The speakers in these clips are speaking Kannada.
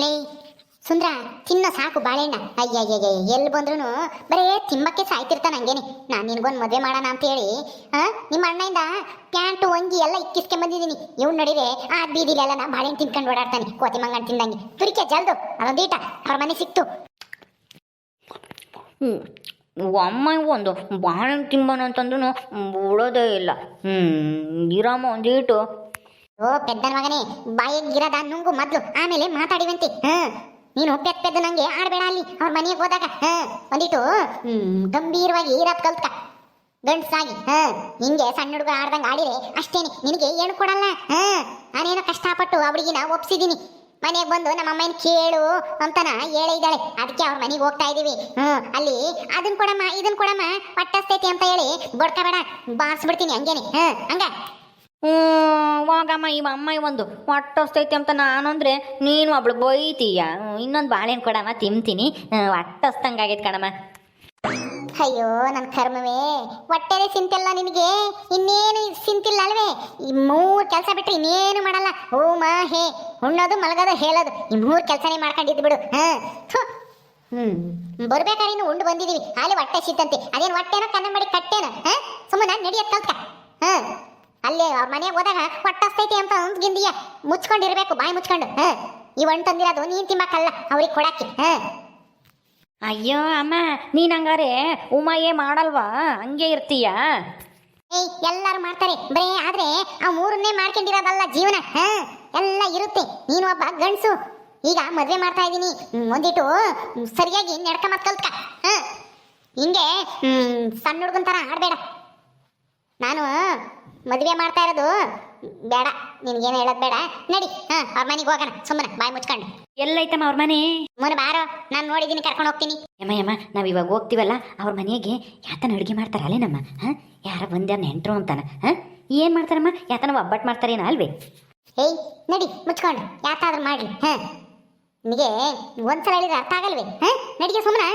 ಲೇ, ಸುಂದ್ರ, ತಿನ್ನ ಸಾಕು ಬಾಳೆಣ್ಣ ಅಯ್ಯಯ್ಯಯ್ಯ, ಎಲ್ಲಿ ಬಂದ್ರು ಬರೇ ತಿಂಬಕ್ಕೆ ಸಾಯ್ತಿರ್ತಾನ ಹಂಗೇನೆ. ನಾನು ನಿನ್ಗೊಂದು ಮದುವೆ ಮಾಡೋಣ ಅಂತ ಹೇಳಿ ನಿಮ್ಮ ಅಣ್ಣಯಿಂದ ಪ್ಯಾಂಟು ಒಂಗಿ ಎಲ್ಲ ಇಕ್ಕಿಸ್ಕೆ ಬಂದಿದ್ದೀನಿ. ಇವ್ನು ನಡಿರೆ ಆ ಬೀದಿಲೆಲ್ಲ ನಾ ಬಾಳೆಣ್ಣ ತಿನ್ಕೊಂಡು ಓಡಾಡ್ತಾನೆ, ಕೋತಿ ಮಂಗಣ್ಣ ತಿಂದಂಗೆ. ತುರಿಕೆ ಜಲ್ದು ಅದೊಂದೀಟ ಅವ್ರ ಮನೆ ಸಿಕ್ತು. ಅಮ್ಮ ಒಂದು ಬಾಳೆಹಣ್ಣು ತಿಂಬನ ಅಂತಂದ್ರೂ ಬಿಡೋದೇ ಇಲ್ಲ ಹ್ಞೂ ಇರಮ್ಮ ಒಂದೀಟು ಓ, ಪೆದ್ದನ ಮಗನೇ ಬಾಯಿಗೆ ಗಿರದ ನುಂಗು ಮೊದ್ಲು, ಆಮೇಲೆ ಮಾತಾಡಿವಂತೆ. ಹ್ಮ್ ನೀನು ಪೆದ್ ಪೆದ್ದ ನಂಗೆ ಆಡ್ಬೇಡ ಅಲ್ಲಿ, ಅವ್ರ ಮನೆಗೆ ಹೋದಾಗ. ಹ್ಮ್, ಗಂಭೀರವಾಗಿ ಇರತ್ ಕಲ್ತ್ಕ. ಗಂಡ್ಸಾಗಿ, ಹ, ನಿಂಗೆ ಸಣ್ಣ ಹುಡುಗ ಆಡ್ದಂಗೆ ಆಡಿರೆ ಅಷ್ಟೇನೆ, ನಿನಗೆ ಏನು ಕೊಡಲ್ಲ. ಹ, ನಾನೇನೋ ಕಷ್ಟಪಟ್ಟು ಅವಳಿಗಿನ ಒಪ್ಸಿದೀನಿ ಮನೆಗೆ ಬಂದು ನಮ್ಮ ಅಮ್ಮನ ಕೇಳು ಅಂತನ ಹೇಳಿದ್ದಾಳೆ ಅದಕ್ಕೆ ಅವ್ರ ಮನೆಗೆ ಹೋಗ್ತಾ ಇದೀವಿ. ಹ್ಮ್ ಅಲ್ಲಿ, ಅದನ್ ಕೊಡಮ್ಮ, ಇದನ್ ಕೊಡಮ್ಮ ಪಟ್ಟಸ್ತೈತಿ ಅಂತ ಹೇಳಿ ಬಡ್ಕಬೇಡ, ಬಾರಿಸ್ಬಿಡ್ತೀನಿ ಹಂಗೇನೆ. ಹ, ಹಂಗ. ಹ್ಞೂ ಹೋಗಮ್ಮ, ಇವ ಅಮ್ಮ ಒಂದು ಹೊಟ್ಟೊಸ್ತೈತಿ ಅಂತ ನಾನು ಅಂದರೆ ನೀನು ಒಬ್ಳು ಬೈತೀಯ ಇನ್ನೊಂದು ಬಾಳೆಹಣ್ಣು ಕೊಡಮ್ಮ, ತಿಂತೀನಿ. ಹೊಟ್ಟೊಸ್ತಂಗಾಗೈತೆ ಕಣಮ್ಮ. ಅಯ್ಯೋ ನನ್ನ ಕರ್ಮವೇ ಹೊಟ್ಟೆನೆ ಸಿಂತಿಲ್ಲ ನಿನಗೆ? ಇನ್ನೇನು ಸಿಂತಿಲ್ಲ ಅಲ್ವೇ? ಈ ಮೂರ್ ಕೆಲಸ ಬಿಟ್ಟರೆ ಇನ್ನೇನು ಮಾಡಲ್ಲ. ಓ ಮಾ ಹೇ ಉಣ್ಣೋದು, ಮಲಗೋದು, ಹೇಳೋದು, ಈ ಮೂರ್ ಕೆಲಸನೇ ಮಾಡ್ಕೊಂಡಿದ್ದು ಬಿಡು. ಹಾ, ಥು. ಹ್ಮ್ ಬರ್ಬೇಕಾದ್ರೆ ಇನ್ನು ಉಂಡು ಬಂದಿದೀವಿ. ಅಲ್ಲಿ ಹೊಟ್ಟೆ ಸಿತ್ತಂತೆ ಅದೇನು ಹೊಟ್ಟೆನೋ ಮಾಡಿ ಕಟ್ಟೇನ? ಹಾ, ಸುಮ್ಮನೆ ನಡಿಯತ್ ಕಲ್ತ ಹಾ. ಅಲ್ಲೇ ಅವ್ರ ಮನೆಗೆ ಹೋದಾಗ ಹೊಟ್ಟಸ್ತೈತಿ ಅಂತ ಅಂದ್ಗಿಂದಿಯ ಮುಚ್ಕೊಂಡಿರ್ಬೇಕು ಬಾಯಿ ಮುಚ್ಕೊಂಡು. ಹ. ಈ ಒಣ್ ತಂದಿರೋದು ನೀನ್ ತಿಮ್ಮಕ್ಕಲ್ಲ ಅವ್ರಿಗೆ ಕೊಡಕ್ಕೆ. ಹ. ಅಯ್ಯೋ ಅಮ್ಮ ನೀನು ಹಂಗಾರೆ ಉಮಾಯೇ ಮಾಡಲ್ವಾ? ಹಂಗೆ ಇರ್ತೀಯ? ಏಯ್ ಎಲ್ಲಾರು ಮಾಡ್ತಾರೆ. ಬರೇ ಆದ್ರೆ ಆ ಮೂರನ್ನೇ ಮಾಡ್ಕೊಂಡಿರೋದಲ್ಲ ಜೀವನ. ಹ. ಎಲ್ಲ ಇರುತ್ತೆ. ನೀನು ಒಬ್ಬ ಗಂಡಸು. ಈಗ ಮದ್ವೆ ಮಾಡ್ತಾ ಇದ್ದೀನಿ. ಒಂದಿಟ್ಟು ಸರಿಯಾಗಿ ನಡ್ಕ ಮತ್ ಕಲ್ತ್ಕ. ಹ. ಹಿಂಗೆ ಸಣ್ಣ ಹುಡುಗನ್ ಥರ ಆಡ್ಬೇಡ. ನಾನು ಮದ್ವೆ ಮಾಡ್ತಾ ಇರೋದು? ಬೇಡ ನಿನ್ಗೇನು ಹೇಳೋದು ಬೇಡ. ನಡಿ ಹಾ ಅವ್ರ ಮನೆಗೆ ಹೋಗೋಣ. ಸುಮ್ಮನೆ ಬಾಯಿ ಮುಚ್ಕೊಂಡು. ಎಲ್ಲೈತಮ್ಮ ಅವ್ರ ಮನೆ? ಮುನ್ನ ಬಾರೋ ನಾನು ನೋಡಿದ್ದೀನಿ ಕರ್ಕೊಂಡು ಹೋಗ್ತೀನಿ. ಯಮ್ಮ ಯಮ್ಮ ನಾವು ಇವಾಗ ಹೋಗ್ತೀವಲ್ಲ ಅವ್ರ ಮನೆಗೆ ಯಾತನ ಅಡುಗೆ ಮಾಡ್ತಾರಲ್ಲೇ ನಮ್ಮ ಹಾಂ? ಯಾರ ಬಂದ್ಯಾರ ನೆಂಟ್ರು ಅಂತಾನ ಹ? ಏನು ಮಾಡ್ತಾರಮ್ಮ? ಯಾತನ ಒಬ್ಬಟ್ಟು ಮಾಡ್ತಾರೇನ ಅಲ್ವೇ? ಏಯ್ ನಡಿ ಮುಚ್ಕೊಂಡು. ಯಾತಾದ್ರು ಮಾಡ್ಲಿ ಹ? ನಿಮಗೆ ಒಂದ್ಸಲ ಹೇಳಿದ್ರೆ ಅರ್ಥ ಆಗಲ್ವೇ? ಹ? ನಡಿಗೆ ಸುಮ್ಮನೆ.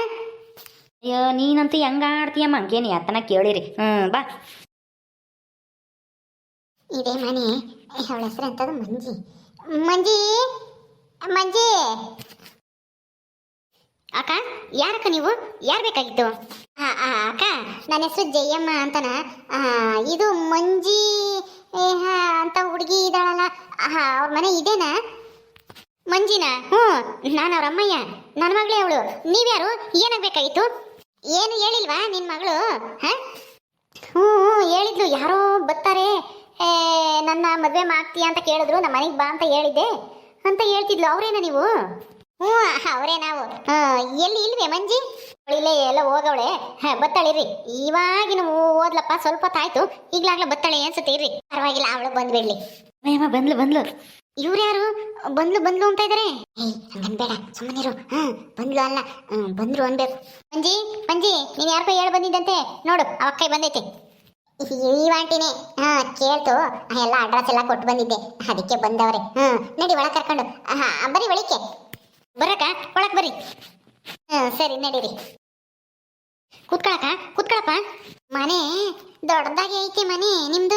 ಅಯ್ಯೋ ನೀನಂತೂ ಹೆಂಗಾಡ್ತೀಯಮ್ಮ ಆಡ್ತೀಯಮ್ಮ? ಹಂಗೇನು ಯಾತನ ಕೇಳಿರಿ. ಹ್ಞೂ ಬಾ. ಇದೇ ಮನೆ. ಅವಳ ಹೆಸರು ಮಂಜಿ. ಮಂಜಿ? ಮಂಜಿ? ಅಕ್ಕ ಯಾರಕ್ಕ ನೀವು? ಯಾರು ಬೇಕಾಗಿತ್ತು ಅಕ್ಕ ನನ್ನ ಹೆಸರು ಜಯಮ್ಮ ಅಂತನ. ಇದು ಮಂಜಿ ಅಂತ ಹುಡುಗಿ ಇದ್ದಾಳಲ್ಲ. ಅವ್ರ ಮನೆ ಇದೇನಾ? ಮಂಜಿನ? ಹ್ಞೂ ನಾನು ಅವ್ರ ಅಮ್ಮಯ್ಯ. ನನ್ನ ಮಗಳೇ ಅವಳು. ನೀವ್ಯಾರು? ಏನಾಗಬೇಕಾಗಿತ್ತು ಏನು ಹೇಳಿಲ್ವಾ ನಿನ್ನ ಮಗಳು? ಹಾಂ? ಹ್ಞೂ ಹ್ಞೂ, ಹೇಳಿದ್ಲು. ಯಾರೋ ಬರ್ತಾರೆ. ನನ್ನ ಮದುವೆ ಮಾಡ್ತೀಯ ಅಂತ ಕೇಳಿದ್ರು ನಮ್ಮ ಮನೆಗೆ ಬಾ ಅಂತ ಹೇಳಿದ್ದೆ. ಅಂತ ಹೇಳ್ತಿದ್ಲು. ಅವರೇನ ನೀವು? ಹ್ಞೂ ಅವರೇ ನಾವು. ಹಾಂ ಎಲ್ಲಿ ಇಲ್ವೇ ಮಂಜಿ? ಇಲ್ಲೇ ಎಲ್ಲ ಹೋಗವಳೆ. ಬತ್ತಳಿರಿ ಇವಾಗಿನ ಓದ್ಲಪ್ಪ ಸ್ವಲ್ಪ ತಾಯ್ತು ಈಗ್ಲಾಗ್ಲೇ ಬತ್ತಳೆ ಅನ್ಸುತ್ತೆ ಇರ್ರಿ. ಪರವಾಗಿಲ್ಲ ಅವಳು ಬಂದ್ಬಿಡ್ಲಿ ಮೇಮ ಬಂದ್ಲು ಬಂದ್ಲು. ಇವ್ರು ಯಾರು? ಬಂದ್ಲು ಬಂದ್ಲು ಅಂತ ಇದಾರೆ? ಬೇಡ ಸುಮ್ಮನಿರು ಹಾ ಬಂದ್ಲು ಅಲ್ಲ. ಹ್ಮ್, ಬಂದ್ರು ಅನ್ಬೇಕು. ಮಂಜಿ ಮಂಜಿ ನೀನ್ ಯಾರಪ್ಪ ಹೇಳಿ ಬಂದಿದ್ದಂತೆ. ನೋಡು ಅವಕ್ಕೈ ಕೈ ಬಂದೈತೆ. ಈ ಆಂಟಿನೇ ಹಾ, ಕೇಳ್ತು. ಎಲ್ಲ ಅಡ್ರೆಸ್ ಎಲ್ಲ ಕೊಟ್ಟು ಬಂದಿದ್ದೆ. ಅದಕ್ಕೆ ಬಂದವ್ರೆ. ಹ್ಮ್ ನಡಿ ಒಳಗೆ ಕರ್ಕೊಂಡು. ಹಾ ಬರೀ ಒಳಕ್ಕೆ. ಬರಕ? ಒಳಕ್ ಬರ್ರಿ. ಹಾ, ಸರಿ, ನಡೀರಿ. ಕೂತ್ಕೊಳಕ? ಕೂತ್ಕೊಳಪ್ಪ? ಮನೆ ದೊಡ್ಡದಾಗಿ ಐತಿ ಮನೆ ನಿಮ್ದು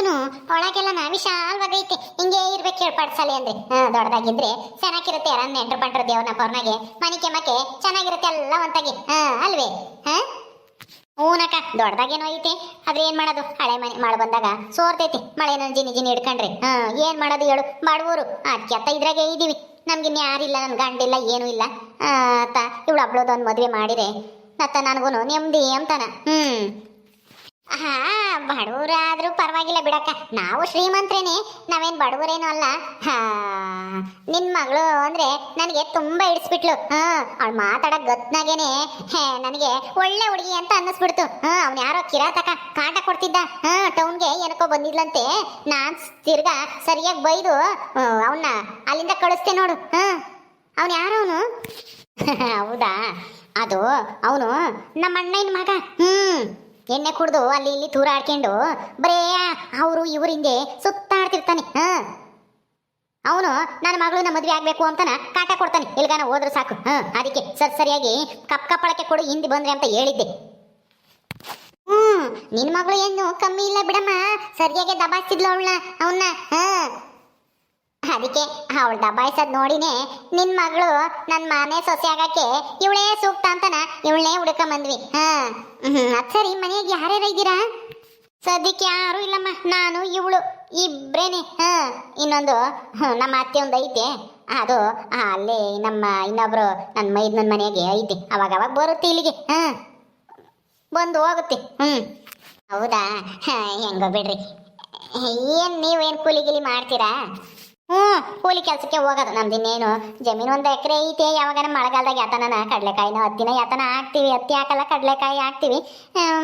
ಒಳಗೆಲ್ಲ ನಾ ವಿಶಾಲವಾಗೈತೆ ಹಿಂಗೆ ಇರ್ಬೇಕು ಹೇಳಿ ಪಡ್ಸಲಿ ಅಂದ್ರೆ. ಹಾ, ದೊಡ್ಡದಾಗಿದ್ರೆ ಚೆನ್ನಾಗಿರುತ್ತೆ ಯಾರನ್ನ ನೆಂಟ್ರು ಪಂಟ್ರು ದೇವ್ರನ್ನ ಪರ್ನಾಗೆ ಮನೆ ಮಕ್ಕೆ ಚೆನ್ನಾಗಿರುತ್ತೆ ಎಲ್ಲ ಒಂತಾಗಿ. ಹಾ, ಅಲ್ವೇ? ಹಾ? ಹೂನಕ್ಕ ದೊಡ್ಡದಾಗೇನೋ ಐತೆ. ಆದ್ರೆ ಏನ್ ಮಾಡೋದು? ಹಳೆ ಮನೆ ಮಳೆ ಬಂದಾಗ ಸೋರ್ತೈತಿ. ಮಳೆನ ಜಿನಿ ಜಿನಿ ಹಿಡ್ಕೊಂಡ್ರಿ. ಹಾ ಏನ್ ಮಾಡೋದು ಹೇಳು? ಬಡವರು. ಅದಕ್ಕೆ ಅತ್ತ ಇದ್ರಾಗೆ ಇದೀವಿ. ನಮ್ಗೆ ಇನ್ ಯಾರಿಲ್ಲ ನನ್ ಗಂಡಿಲ್ಲ ಏನೂ ಇಲ್ಲ. ಆ, ಅತ್ತ ಇವಳು ಹಬ್ಳದೊಂದು ಮದ್ವೆ ಮಾಡಿದೆ ಅತ್ತ ನನಗೂನು ನೆಮ್ಮದಿ ಅಂತಾನ. ಹ್ಮ್. ಹಾ, ಬಡವರಾದ್ರೂ ಪರವಾಗಿಲ್ಲ ಬಿಡಕ್ಕ. ನಾವು ಶ್ರೀಮಂತರೇನೆ, ನಾವೇನು ಬಡವರೇನು ಅಲ್ಲ. ಹಾ ನಿನ್ನ ಮಗಳು ಅಂದ್ರೆ ನನಗೆ ತುಂಬಾ ಇಡಿಸ್ಬಿಟ್ಲು ಹಾ, ಅವಳು ಮಾತಾಡೋ ಗತ್ನಾಗೇನೆ. ಹೇ, ನನಗೆ ಒಳ್ಳೆ ಹುಡುಗಿ ಅಂತ ಅನ್ನಿಸ್ಬಿಡ್ತು. ಹಾ, ಅವ್ನು ಯಾರೋ ಕಿರಾತಕ ಕಾಟ ಕೊಡ್ತಿದ್ದ. ಹಾ, ಟೌನ್ಗೆ ಏನಕ್ಕೋ ಬಂದಿದ್ಲಂತೆ. ನಾನು ತಿರ್ಗಾ ಸರಿಯಾಗಿ ಬೈದು ಅವನ್ನ ಅಲ್ಲಿಂದ ಕಳಿಸ್ತೆ ನೋಡು. ಹಾ, ಅವನು ಯಾರು ಅವನು? ಹೌದಾ? ಅದು, ಅವನು ನಮ್ಮ ಅಣ್ಣನ ಮಗ. ಹ್ಮ್. ಎಣ್ಣೆ ಕುಡ್ದು ಅಲ್ಲಿ ಇಲ್ಲಿ ತೂರಾಡ್ಕೊಂಡು ಬರೇ ಅವರು ಇವರಿಂದೆ ಸುತ್ತಾಡ್ತಿರ್ತಾನೆ, ಹ? ಅವನು ನನ್ನ ಮಗಳನ್ನ ಮದುವೆ ಆಗ್ಬೇಕು ಅಂತನ ಕಾಟ ಕೊಡ್ತಾನೆ. ಎಲ್ಗಾನ ಹೋದ್ರೆ ಸಾಕು, ಹ? ಅದಕ್ಕೆ ಸರ್ ಸರಿಯಾಗಿ ಕಪ್ ಕಪ್ಪಳಕ್ಕೆ ಕೊಡು, ಹಿಂದೆ ಬಂದ್ರೆ ಅಂತ ಹೇಳಿದ್ದೆ. ಹ್ಮ್, ನಿನ್ ಮಗಳು ಏನು ಕಮ್ಮಿ ಇಲ್ಲ ಬಿಡಮ್ಮ. ಸರಿಯಾಗಿ ದಬಾಸ್ತಿದ್ಲು ಅವಳನ್ನ ಅವನ್ನ, ಹ? ಅದಕ್ಕೆ ಅವಳು ದಬಾಯಿಸೋದ್ ನೋಡಿನೇ ನಿನ್ ಮಗಳು ನನ್ನ ಮನೆ ಸೊಸೆ ಆಗಕ್ಕೆ ಇವಳೇ ಸೂಕ್ತ ಅಂತನ ಇವಳನ್ನೇ ಹುಡ್ಕೊಂಬಂದ್ವಿ. ಹಾ. ಅದು ಸರಿ ಮನೆಗೆ ಯಾರ್ಯಾರ ಇದ್ದೀರಾ? ಸದ್ಯಕ್ಕೆ ಯಾರು ಇಲ್ಲಮ್ಮ, ನಾನು, ಇವಳು, ಇಬ್ರೇನೆ. ಹಾ, ಇನ್ನೊಂದು ನಮ್ಮ ಅತ್ತೆ ಒಂದು ಐತೆ. ಅದು ಅಲ್ಲೇ ನಮ್ಮ ಇನ್ನೊಬ್ರು ನನ್ನ ಮೈದ್ನನ್ ಮನೆಗೆ ಐತೆ. ಅವಾಗ ಅವಾಗ ಬರುತ್ತೆ ಇಲ್ಲಿಗೆ. ಹಾ. ಬಂದು ಹೋಗುತ್ತೆ. ಹ್ಮ್. ಹೌದಾ? ಹೆಂಗೋ ಬಿಡ್ರಿ. ಏನ್ ನೀವೇನ್ ಕೂಲಿ ಗಿಲಿ ಮಾಡ್ತೀರಾ? ಹ್ಞೂ ಕೂಲಿ ಕೆಲಸಕ್ಕೆ ಹೋಗೋದು. ನಮ್ದು ಇನ್ನೇನು, ಜಮೀನು ಒಂದು ಎಕರೆ ಐತೆ ಯಾವಾಗನ ಮಳೆಗಾಲದಾಗ ಯಾತನ ಕಡಲೆಕಾಯಿನ ಹತ್ತಿನ ಯಾತನ ಹಾಕ್ತಿವಿ, ಹತ್ತಿ ಹಾಕಲ್ಲ, ಕಡಲೆಕಾಯಿ ಹಾಕ್ತಿವಿ.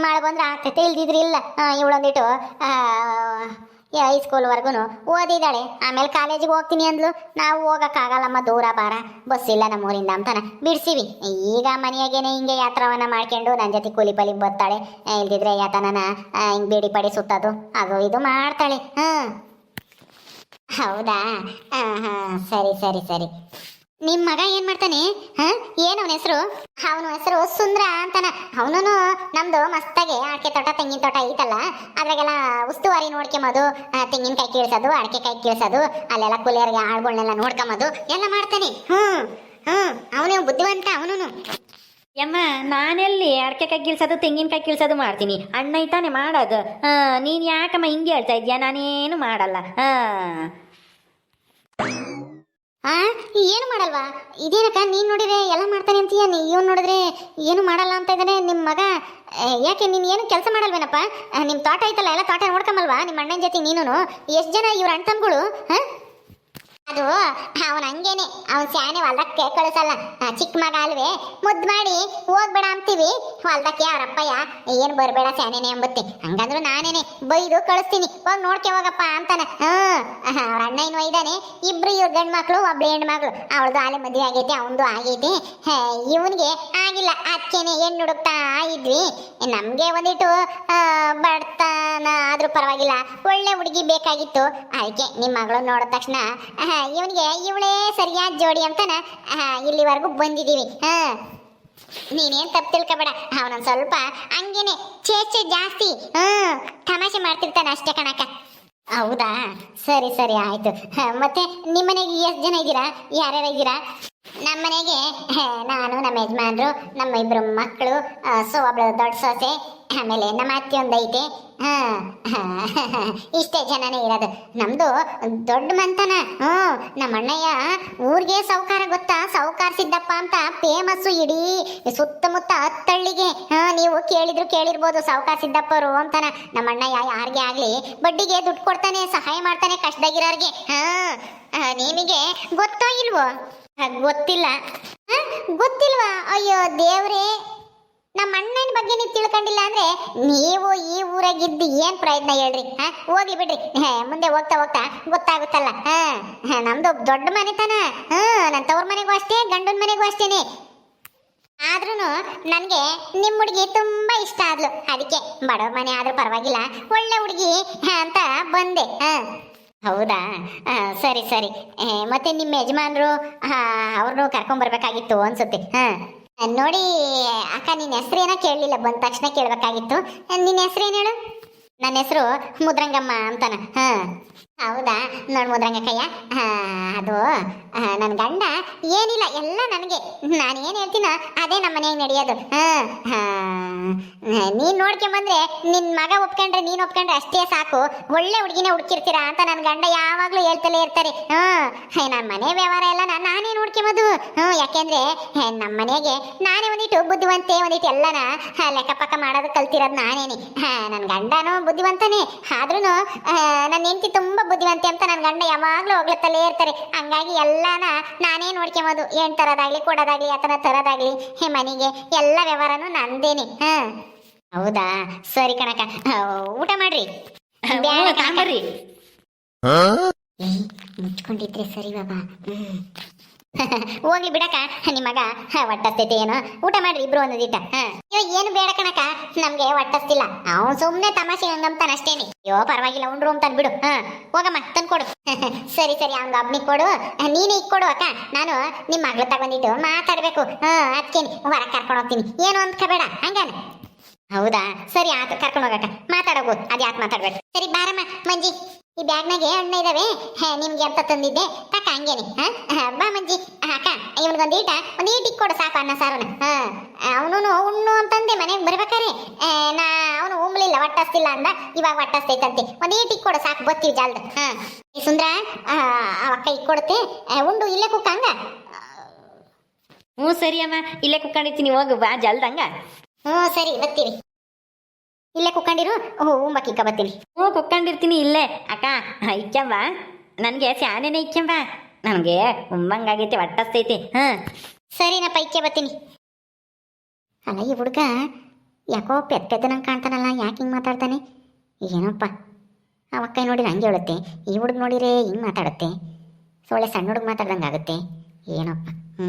ಮಳೆ ಬಂದ್ರೆ ಆಗ್ತೈತೆ, ಇಲ್ದಿದ್ರೆ ಇಲ್ಲ. ಇವಳೊಂದಿಟ್ಟು ಹೈಸ್ಕೂಲ್ವರೆಗೂ ಓದಿದ್ದಾಳೆ. ಆಮೇಲೆ ಕಾಲೇಜಿಗೆ ಹೋಗ್ತೀನಿ ಅಂದ್ಲು. ನಾವು ಹೋಗೋಕ್ಕಾಗಲ್ಲಮ್ಮ, ದೂರ ಬಾರ. ಬಸ್ ಇಲ್ಲ ನಮ್ಮೂರಿಂದ ಅಂತಾನೆ. ಬಿಡ್ಸಿವಿ. ಈಗ ಮನೆಯಾಗೇನೆ ಹಿಂಗೆ ಯಾತ್ರವನ್ನ ಮಾಡ್ಕೊಂಡು ನನ್ನ ಜೊತೆ ಕೂಲಿ ಪಲಿ ಬರ್ತಾಳೆ ಇಲ್ದಿದ್ರೆ ಯಾತನನ ಹಿಂಗೆ ಬೇಡಿ ಪಡಿ ಸುತ್ತೋದು. ಅದು ಇದು ಮಾಡ್ತಾಳೆ. ಹಾಂ ಹೌದಾ? ಸರಿ ಸರಿ ಸರಿ. ನಿಮ್ ಮಗ ಏನ್ ಮಾಡ್ತಾನೆ? ಹ? ಏನು ಅವನ ಹೆಸರು? ಅವನ ಹೆಸರು ಸುಂದ್ರ ಅಂತಾನ. ಅವನು ನಮ್ದು ಮಸ್ತಾಗೆ ಅಡಿಕೆ ತೋಟ, ತೆಂಗಿನ ತೋಟ ಐತಲ್ಲ, ಅದ್ರಾಗೆಲ್ಲ ಉಸ್ತುವಾರಿ ನೋಡ್ಕೊಂಬೋದು ತೆಂಗಿನ ತೆಂಗಿನಕಾಯಿ ಕೀಳ್ಸೋದು ಕೈ ಕೀಳ್ಸೋದು, ಅಲ್ಲೆಲ್ಲ ಕುಲಿಯರ್ಗೆ ಆಳ್ಗಳನ್ನೆಲ್ಲ ನೋಡ್ಕೊಂಬೋದು ಎಲ್ಲ ಮಾಡ್ತಾನೆ. ಹ್ಮ್ ಹ್ಮ್, ಅವನೇ ಬುದ್ಧಿವಂತ ಅವನು ಯಮ್ಮ, ನಾನೆಲ್ಲಿ ಅಡಕೆಕಾಯಿ ಕೀಳ್ಸೋದು ತೆಂಗಿನಕಾಯಿ ಕೀಳ್ಸೋದು ಮಾಡ್ತೀನಿ. ಅಣ್ಣ ಐತಾನೆ ಮಾಡೋದು. ಹಾಂ ನೀನು ಯಾಕಮ್ಮ ಹಿಂಗೆ ಹೇಳ್ತಾ ಇದೀಯ ನಾನೇನು ಮಾಡಲ್ಲ. ಆ. ಏನು ಮಾಡಲ್ವಾ? ಇದೇನಕ್ಕ, ನೀನು ನೋಡಿದ್ರೆ ಎಲ್ಲ ಮಾಡ್ತಾನೆ ಅಂತೀಯ? ನೀ ಇವ್ನು ನೋಡಿದ್ರೆ ಏನು ಮಾಡಲ್ಲ ಅಂತ ಇದ್ದಾನೆ ನಿಮ್ಮ ಮಗ? ಯಾಕೆ, ನೀನು ಏನು ಕೆಲಸ ಮಾಡಲ್ವೇನಪ್ಪ? ನಿಮ್ಮ ನಿಮ್ ತೋಟ ಐತಲ್ಲ, ಎಲ್ಲ ತೋಟ ನೋಡ್ಕೊಂಬಲ್ವಾ ನಿಮ್ಮ ಅಣ್ಣನ ಜೊತೆ ನೀನು ಎಷ್ಟು ಜನ ಇವ್ರ ಅಣ್ಣ ತಮ್ಗಳು ಹಾ ಅದು ಅವನ ಹಂಗೇನೆ, ಅವನ್ ಸ್ಯಾನೆ ಹೊಲ್ದಕ್ಕೆ ಕಳಿಸಲ್ಲ. ಚಿಕ್ಕ ಮಗ ಅಲ್ವೇ, ಮುದ್ದು ಮಾಡಿ ಹೋಗ್ಬೇಡ ಅಂತೀವಿ. ಹೊಲ್ದಕ್ಕೆ ಅವರಪ್ಪಯ್ಯ ಏನ್ ಬರ್ಬೇಡ ಸ್ಯಾನೇನೆ ಎಂಬತ್ತೆ ಹಂಗಂದ್ರು ನಾನೇನೆ, ಬೈದು ಕಳಿಸ್ತೀನಿ. ಹೋಗಿ ನೋಡ್ಕೆ ಹೋಗಪ್ಪ ಅಂತಾನೆ. ಹ್ಮ್ ಅವ್ರ ಅಣ್ಣ ಏನು ಒಯ್ದಾನೆ. ಇಬ್ರು ಇವ್ರ ಗಂಡ್ ಮಕ್ಳು ಒಬ್ಳು ಹೆಣ್ಣು ಮಗಳು ಅವಳದು ಆಲೆ ಮದುವೆ ಆಗೈತೆ ಅವನದು ಆಗೈತೆ. ಇವನಿಗೆ ಆಗಿಲ್ಲ. ಅದಕ್ಕೇನೆ ಹೆಣ್ಣು ಹುಡುಕ್ತಾ ಇದ್ವಿ. ನಮ್ಗೆ ಒಂದಿಟ್ಟು ಬಡತನ ಆದ್ರೂ ಪರವಾಗಿಲ್ಲ. ಒಳ್ಳೆ ಹುಡುಗಿ ಬೇಕಾಗಿತ್ತು. ಅದಕ್ಕೆ ನಿಮ್ಮ ಮಗಳು ನೋಡಿದ ತಕ್ಷಣ ಇವನಿಗೆ ಇವಳೇ ಸರಿಯಾದ ಜೋಡಿ ಅಂತಾನ? ಇಲ್ಲಿವರೆಗೂ ಬಂದಿದ್ದೀವಿ. ಹಾ. ನೀನೇನ್ ತಪ್ಪು ತಿಳ್ಕೊಬೇಡ. ಅವನೊಂದು ಸ್ವಲ್ಪ ಹಂಗೇನೆ ಚೇಚೆ ಜಾಸ್ತಿ. ಹ್ಮ್ ತಮಾಷೆ ಮಾಡ್ತಿರ್ತಾನೆ ಅಷ್ಟೇ ಕಣಕ್ಕ. ಹೌದಾ? ಸರಿ ಸರಿ, ಆಯ್ತು. ಮತ್ತೆ ನಿಮ್ಮನೆಗೆ ಎಷ್ಟು ಜನ ಇದ್ದೀರಾ? ಯಾರ್ಯಾರು ಇದ್ದೀರಾ? ನಮ್ಮನೆಗೆ ನಾನು ನಮ್ಮ ಯಜಮಾನ್ರು ನಮ್ಮ ಇಬ್ಬರು ಮಕ್ಕಳು ಸೊ ಒಬ್ಳು ದೊಡ್ಡ ಸೊಸೆ ಆಮೇಲೆ ನಮ್ಮ ಒಂದೈತೆ ಹಾ ಹಾ, ಇಷ್ಟೇ ಜನನೇ ಇರೋದು. ನಮ್ಮದು ದೊಡ್ಡ ಮಂತನ. ಹ್ಞೂ ನಮ್ಮ ಅಣ್ಣಯ್ಯ ಊರಿಗೆ ಸೌಕಾರ ಗೊತ್ತಾ? ಸೌಕಾರ ಸಿದ್ದಪ್ಪ ಅಂತ ಫೇಮಸ್ಸು ಇಡೀ ಸುತ್ತಮುತ್ತ ಹತ್ತಳ್ಳಿಗೆ. ಹಾಂ ನೀವು ಕೇಳಿದ್ರು ಕೇಳಿರ್ಬೋದು ಸೌಕಾರ ಸಿದ್ದಪ್ಪರು ಅಂತನ. ನಮ್ಮ ಅಣ್ಣಯ್ಯ ಯಾರಿಗೆ ಆಗಲಿ ಬಡ್ಡಿಗೆ ದುಡ್ಡು ಕೊಡ್ತಾನೆ ಸಹಾಯ ಮಾಡ್ತಾನೆ ಕಷ್ಟದಾಗಿರೋರಿಗೆ. ಹಾಂ ನಿಮಗೆ ಗೊತ್ತೋ ಇಲ್ವೋ? ಗೊತ್ತಿಲ್ಲ. ಗೊತ್ತಿಲ್ವಾ? ಅಯ್ಯೋ ದೇವ್ರೇ ನಮ್ಮ ಅಣ್ಣನ ಬಗ್ಗೆ ನೀವು ತಿಳ್ಕೊಂಡಿಲ್ಲ ಅಂದ್ರೆ ನೀವು ಈ ಊರಾಗಿದ್ದು ಏನ್ ಪ್ರಯತ್ನ ಹೇಳ್ರಿ? ಹಾ? ಹೋಗ್ಲಿ ಬಿಡ್ರಿ. ಮುಂದೆ ಹೋಗ್ತಾ ಹೋಗ್ತಾ ಗೊತ್ತಾಗುತ್ತಲ್ಲ. ಹಾ, ನಮ್ದು ದೊಡ್ಡ ಮನೆತನ. ಹಾ ನನ್ನ ತವ್ರ ಮನೆಗೂ ಅಷ್ಟೇ ಗಂಡನ ಮನೆಗೂ ಅಷ್ಟೇನೆ. ಆದ್ರೂ ನನಗೆ ನಿಮ್ಮ ಹುಡುಗಿ ತುಂಬಾ ಇಷ್ಟ ಆದ್ಲು. ಅದಕ್ಕೆ ಬಡವ ಮನೆ ಆದ್ರೂ ಪರವಾಗಿಲ್ಲ ಒಳ್ಳೆ ಹುಡುಗಿ ಅಂತ ಬಂದೆ. ಹಾ. ಹೌದಾ? ಸರಿ ಸರಿ. ಮತ್ತೆ ನಿಮ್ಮ ಯಜಮಾನ್ರು ಅವ್ರನ್ನೂ ಕರ್ಕೊಂಬರ್ಬೇಕಾಗಿತ್ತು ಅನ್ಸುತ್ತೆ. ಹಾಂ. ನೋಡಿ, ಅಕ್ಕ ನಿನ್ನ ಏನೋ ಕೇಳಲಿಲ್ಲ. ಬಂದ ತಕ್ಷಣ ಕೇಳಬೇಕಾಗಿತ್ತು. ನಿನ್ನ ಹೆಸರೇನು ಹೇಳು? ನನ್ನ ಹೆಸರು ಮುದ್ರಂಗಮ್ಮ ಅಂತಾನ. ಹಾ. ಹೌದಾ? ನೋಡು ಮುದ್ರಂಗಕ್ಕಯ್ಯ ಅದು ನನ್ನ ಗಂಡ ಏನಿಲ್ಲ ಎಲ್ಲ ನನಗೆ. ನಾನು ಏನು ಹೇಳ್ತೀನೋ ಅದೇ ನಮ್ಮ ಮನೆಯಾಗ ನಡೆಯೋದು. ನೀನು ನೋಡ್ಕೊಂಬಂದ್ರೆ ನಿನ್ನ ಮಗ ಒಪ್ಕೊಂಡ್ರೆ ನೀನು ಒಪ್ಕೊಂಡ್ರೆ ಅಷ್ಟೇ ಸಾಕು. ಒಳ್ಳೆ ಹುಡುಗಿನೇ ಹುಡುಕಿರ್ತೀರಾ ಅಂತ ನನ್ನ ಗಂಡ ಯಾವಾಗಲೂ ಹೇಳ್ತಲೇ ಇರ್ತಾರೆ. ಹ್ಞೂ ನನ್ನ ಮನೆ ವ್ಯವಹಾರ ಎಲ್ಲ ನಾನು ನಾನೇ ನೋಡ್ಕೊಂಬೋದು. ಹ್ಞೂ ಯಾಕೆಂದ್ರೆ ನಮ್ಮ ಮನೆಗೆ ನಾನೇ ಒಂದಿಟ್ಟು ಬುದ್ಧಿವಂತೆ ಒಂದಿಟ್ಟು ಎಲ್ಲನ ಲೆಕ್ಕಪಕ್ಕ ಲೆಕ್ಕ ಪಕ್ಕ ಮಾಡೋದು ಕಲ್ತಿರೋದು ನಾನೇನೆ. ಹಾ, ನನ್ನ ಗಂಡನೂ ಬುದ್ಧಿವಂತನೇ. ಆದ್ರೂ ನನ್ನ ಹೆಂಡತಿ ತುಂಬಾ ಬುದ್ಧಿವಂತೆ ಅಂತ ನನ್ನ ಗಂಡ ಯಾವಾಗಲೂ ಹೋಗ್ಲತ್ತಲೇ ಇರ್ತಾರೆ. ಹಂಗಾಗಿ ಎಲ್ಲಾನ ನಾನೇ ನೋಡ್ಕೊಂಬೋದು. ಏನ್ ತರೋದಾಗ್ಲಿ ಕೊಡೋದಾಗ್ಲಿ ಆತನ ತರೋದಾಗ್ಲಿ. ಹೇ ಮನೆಗೆ ಎಲ್ಲ ವ್ಯವಹಾರನೂ ನಂದೇನೆ. ಹಾ. ಹೌದಾ? ಸರಿ ಕಣಕ ಊಟ ಮಾಡ್ರಿ. ಮುಚ್ಕೊಂಡಿದ್ರೆ ಸರಿ ಬಾಬಾ. ಹ್ಮ್. ಹೋಗ್ಲಿ ಬಿಡಕ ನಿಮ್ಮ ಮಗ ಒಟ್ಟಸ್ತೈತಿ ಏನೋ? ಊಟ ಮಾಡ್ರಿ, ಇಬ್ರು ಒಂದಿಟ ಅಯ್ಯೋ, ಏನು ಬೇಡ ಕಣಕ ನಮ್ಗೆ ಒಟ್ಟಸ್ತಿಲ್ಲ. ಅವ್ನು ಸುಮ್ನೆ ತಮಾಷೆ ನಂಬ್ತಾನ ಅಯ್ಯೋ, ಪರವಾಗಿಲ್ಲ, ಉಂಡ್ರು ಅಂತ ಬಿಡು ಹೋಗಮ್ಮ ಹೋಗಮ್ಮ, ತಂದ್ಕೊಡು. ಸರಿ ಸರಿ ಅವ್ನ ಅಬ್ನಿಗೆ ಕೊಡು. ನೀನೇ ಕೊಡು, ಅಕ್ಕ. ನಾನು ನಿಮ್ಮ ಮಗಳು ತಗೊಂಡಿಟ್ಟು ಮಾತಾಡ್ಬೇಕು. ಹ ಅದಕ್ಕೇನೆ ಹೊರ ಕರ್ಕೊಂಡು ಹೋಗ್ತೀನಿ. ಏನು ಅಂದ್ಕೋಬೇಡ ಹಂಗಾನೆ. ಹೌದಾ? ಸರಿ ಆತು, ಕರ್ಕೊಂಡು ಹೋಗಕ್ಕ. ಮಾತಾಡೋಗು. ಅದು ಯಾಕೆ ಮಾತಾಡ್ಬೇಕು ಸರಿ, ಬಾರಮ್ಮ, ಮಂಜಿ. ಈ ಬ್ಯಾಗ್ನಾಗೆ ಹಣ್ಣು ಇದಾವೆ. ನಿಮ್ಗೆ ಅಂತ ತಂದಿದ್ದೆ? ತಕ್ಕ ಹಂಗೇನೆ. ಬಾ, ಮಂಜಿ. ಅಕ್ಕ, ಇವನಿಗೊಂದು ಈಟ. ಒಂದು ಈಟಿಗೆ ಕೊಡು ಸಾಕು ಅನ್ನ ಸಾರನ ಅವನು ಉಣ್ಣು ಅಂತಂದೆ ಮನೆಗೆ ಬರ್ಬೇಕಾರೆ ನಾ, ಅವನು ಉಮ್ಲಿಲ್ಲ ಒಟ್ಟಸ್ತಿಲ್ಲ ಅಂದ. ಇವಾಗ ಒಟ್ಟಸ್ತೈತಂತೆ ಒಂದು ಈಟಿಗೆ ಕೊಡು ಸಾಕು ಬತ್ತೀವಿ ಜಾಲ್ದ. ಈ ಸುಂದ್ರ ಅಕ್ಕ ಈಗ ಕೊಡುತ್ತೆ ಉಂಡು, ಇಲ್ಲೇ ಕುಕ್ಕಂಗ ಹ್ಞೂ ಸರಿ ಅಮ್ಮ ಇಲ್ಲೇ ಕುಕ್ಕಂಡಿರ್ತೀನಿ. ಹೋಗು, ಬಾ ಜಲ್ದಂಗ ಹ್ಞೂ ಸರಿ ಬರ್ತೀವಿ ಇಲ್ಲೇ ಕುಕ್ಕಂಡಿರು? ಓ ಉಂಬಕ್ಕಿಕ್ಕ ಬರ್ತೀನಿ. ಹ್ಞೂ ಕುತ್ಕೊಂಡಿರ್ತೀನಿ ಇಲ್ಲೇ. ಅಕ್ಕ ಇಕ್ಕಂಬ ನನಗೆ ಸ್ಯಾನೇನೆ ಇಕ್ಕಂಬ ನನಗೆ ಉಂಬಂಗಾಗೈತಿ ಒಟ್ಟಸ್ತೈತಿ ಹಾಂ ಸರಿನಪ್ಪ ಇಕ್ಕೆ ಬರ್ತೀನಿ. ಅಲ್ಲ ಈ ಹುಡುಗ ಯಾಕೋ ಪೆದ್ ಪೆದ್ದನಂಗೆ ಕಾಣ್ತಾನಲ್ಲ ಯಾಕೆ ಹಿಂಗೆ ಮಾತಾಡ್ತಾನೆ? ಏನಪ್ಪ. ಆ ಅಕ್ಕ ನೋಡಿದ್ರೆ ಹಂಗೆ ಹೇಳುತ್ತೆ. ಈ ಹುಡುಗ ನೋಡಿದ್ರೆ ಹಿಂಗೆ ಮಾತಾಡುತ್ತೆ. ಸೊಳ್ಳೆ ಸಣ್ಣ ಹುಡುಗ ಮಾತಾಡ್ದಂಗೆ ಆಗುತ್ತೆ ಏನಪ್ಪ. ಹ್ಞೂ